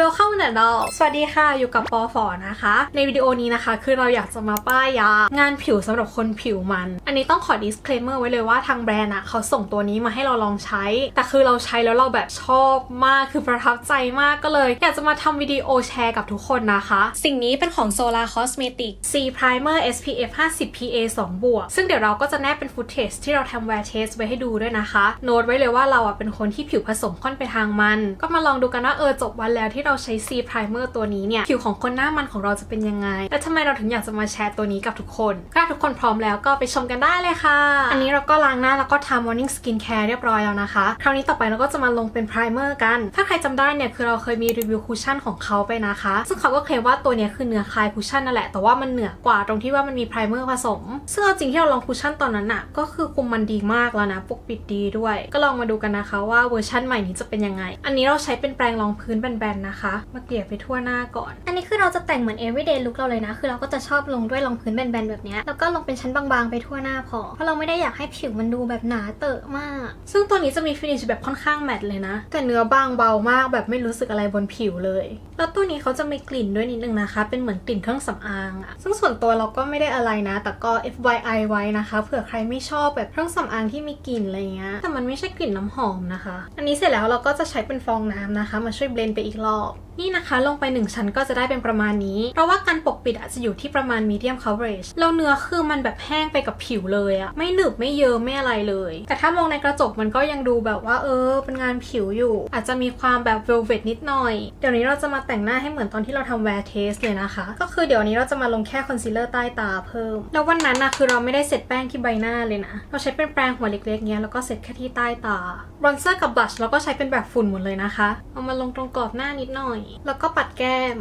Welcome to the สวัสดีค่ะ อยู่กับปอฝอนะคะ ในวิดีโอนี้นะคะ คือเราอยากจะมาป้ายยา งานผิวสำหรับคนผิวมัน อันนี้ต้องขอ disclaimer ไว้เลยว่าทางแบรนด์อะเขาส่งตัวนี้มาให้เราลองใช้ แต่คือเราใช้แล้วเราแบบชอบมาก คือประทับใจมากก็เลย อยากจะมาทำวิดีโอแชร์กับทุกคนนะคะ สิ่งนี้เป็นของ Solar Cosmetics C Primer SPF 50 PA 2บวกซึ่งเดี๋ยวเราก็จะแนบเป็น footage ที่เราทำ wear test ไว้ให้ดูด้วยนะคะ โน้ตไว้เลยว่าเราอะเป็นคนที่ผิวผสมค่อนไปทางมัน ก็มาลองดูกันว่าเออจบวันแล้วที่เราใช้ C Primer ตัวนี้เนี่ย ผิวของคนหน้ามันของเราจะเป็นยังไง และทำไมเราถึงอยากจะมาแชร์ตัวนี้กับทุกคนถ้าทุกคนพร้อมแล้วก็ไปชมกันได้เลยค่ะ อันนี้เราก็ล้างหน้าแล้วก็ทำ morning skin care เรียบร้อยแล้วนะคะ คราวนี้ต่อไปเราก็จะมาลงเป็น primer กัน ถ้าใครจำได้เนี่ยคือเราเคยมีรีวิวคุชชั่นของเขาไปนะคะ ซึ่งเขาก็เคลมว่าตัวนี้คือเนื้อคลายคุชชั่นนั่นแหละ แต่ว่ามันเหนือกว่าตรงที่ว่ามันมี primer ผสม ซึ่งเอาจริงที่เราลองคุชชั่นตอนนั้นน่ะก็คือคุมมันดีมากแล้วนะปกปิดดีด้วย ก็ลองมาดูกันนะคะว่าเวอร์ชั่นใหม่นี้จะเป็นยังไง อันนี้เราใช้เป็นแปรงรองพื้นแบนๆนะคะ มาเกลี่ยไปทั่วหน้าก่อน อันนี้คือเราจะแต่งเหมือน everyday look เราเลยนะ คือเราก็จะชอบลงด้วยรองพื้นแบนๆแบบนี้ แล้วก็ลงเป็นชั้นบางๆไปทั่วหน้าพอ เพราะเราไม่ได้อยากให้ผิวมันดูแบบหนาเตอะมาก ซึ่งตัวนี้จะมีฟินิชแบบค่อนข้างแมตต์เลยนะ แต่เนื้อบางเบามากแบบไม่รู้สึกอะไรบนผิวเลย แล้วตัวนี้เขาจะมีกลิ่นด้วยนิดนึงนะคะ เป็นเหมือนกลิ่นเครื่องสำอางอะซึ่งส่วนตัวเราก็ไม่ได้อะไรนะ แต่ก็ FYI ไว้นะคะ เผื่อใครไม่ชอบแบบเครื่องสำอางที่มีกลิ่นอะไรเงี้ย แต่มันไม่ใช่กลิ่นน้ำหอมนะคะ อันนี้เสร็จแล้วเราก็จะใช้เป็นฟองน้ำนะคะ มาช่วยเบลนไปอีกรอบนี่นะคะลงไปหนึ่งชั้นก็จะได้เป็นประมาณนี้ เพราะว่าการปกปิดอาจจะอยู่ที่ประมาณ medium coverage แล้วเนื้อคือมันแบบแห้งไปกับผิวเลยอะไม่หนึบไม่เยิ้มไม่อะไรเลย แต่ถ้ามองในกระจกมันก็ยังดูแบบว่าเออ เป็นงานผิวอยู่ อาจจะมีความแบบ velvet นิดหน่อย เดี๋ยวนี้เราจะมาแต่งหน้าให้เหมือนตอนที่เราทำ wear test เลยนะคะ ก็คือเดี๋ยวนี้เราจะมาลงแค่คอนซีลเลอร์ใต้ตาเพิ่ม แล้ววันนั้นนะคือเราไม่ได้เสร็จแป้งที่ใบหน้าเลยนะเราใช้เป็นแปรงหัวเล็กๆเนี้ยแล้วก็เสร็จแค่ที่ใต้ตาบรอนเซอร์กับบลัชเราก็ใช้เป็นแบบฝุ่นหมดเลยนะคะเอามาลงตรงกรอบหน้านิดหน่อย แล้วก็ปัดแก้ม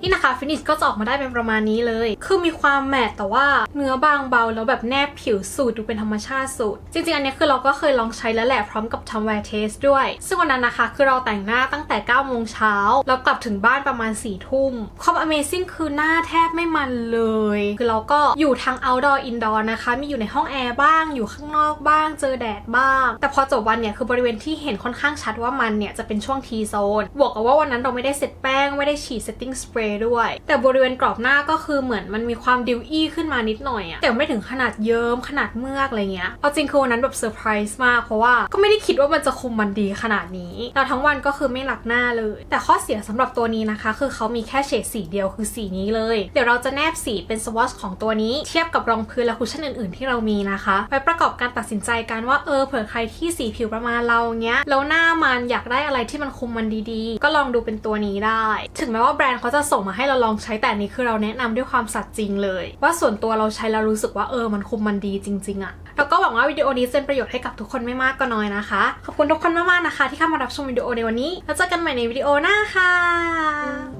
นี่นะคะฟินิชก็จะออกมาได้เป็นประมาณนี้เลย คือมีความแมตต์แต่ว่าเนื้อบางเบาแล้วแบบแนบผิวสูตรดูเป็นธรรมชาติสุด จริงๆ อันนี้คือเราก็เคยลองใช้แล้วแหละพร้อมกับทำแวร์เทสด้วย ซึ่งวันนั้นนะคะคือเราแต่งหน้าตั้งแต่9โมงเช้าแล้วกลับถึงบ้านประมาณ4ี่ทุ่มความ Amazing คือหน้าแทบไม่มันเลย คือเราก็อยู่ทั้ง outdoor indoor นะคะ มีอยู่ในห้องแอร์บ้างอยู่ข้างนอกบ้าง เจอแดดบ้าง แต่พอจบวันเนี่ยคือบริเวณที่เห็นค่อนข้างชัดว่ามันเนี่ยจะเป็นช่วง T zone บวกกับว่าวันนั้นเราไม่ได้เสร็จแป้งไม่ได้ฉีด setting spray ด้วย แต่บริเวณกรอบหน้าก็คือเหมือนมันมีความดิวอี้ขึ้นมานิดหน่อยอะแต่ไม่ถึงขนาดเยิ้มขนาดเมือกอะไรเงี้ยเอาจริงคือวันนั้นแบบเซอร์ไพรส์มากเพราะว่าก็ไม่ได้คิดว่ามันจะคุมมันดีขนาดนี้แล้วทั้งวันก็คือไม่หลักหน้าเลย แต่ข้อเสียสำหรับตัวนี้นะคะ คือเขามีแค่เฉดสีเดียวคือสีนี้เลย เดี๋ยวเราจะแนบสีเป็นสวอชของตัวนี้เทียบกับรองพื้นและคุชชั่นอื่นๆ ที่เรามีนะคะไว้ประกอบการตัดสินใจกันว่าเออเผื่อใครที่สีผิวประมาณเราเงี้ยแล้วหน้ามันอยากได้อะไรที่มันคุมมันดีๆ ก็ลองดูเป็นตัวนี้ได้ ถึงแม้ว่าแบรนด์เขาจะส่งมาให้เราลองใช้แต่อันนี้คือเราแนะนำด้วยความสัตย์จริงเลย ว่าส่วนตัวเราใช้แล้วรู้สึกว่าเออมันคุมมันดีจริง ๆอะแล้วก็หวังว่าวิดีโอนี้จะเป็นประโยชน์ให้กับทุกคนไม่มากก็น้อยนะคะ ขอบคุณทุกคนมากๆนะคะ ที่เข้ามารับชมวิดีโอในวันนี้ แล้วเจอกันใหม่ในวิดีโอหน้าค่ะ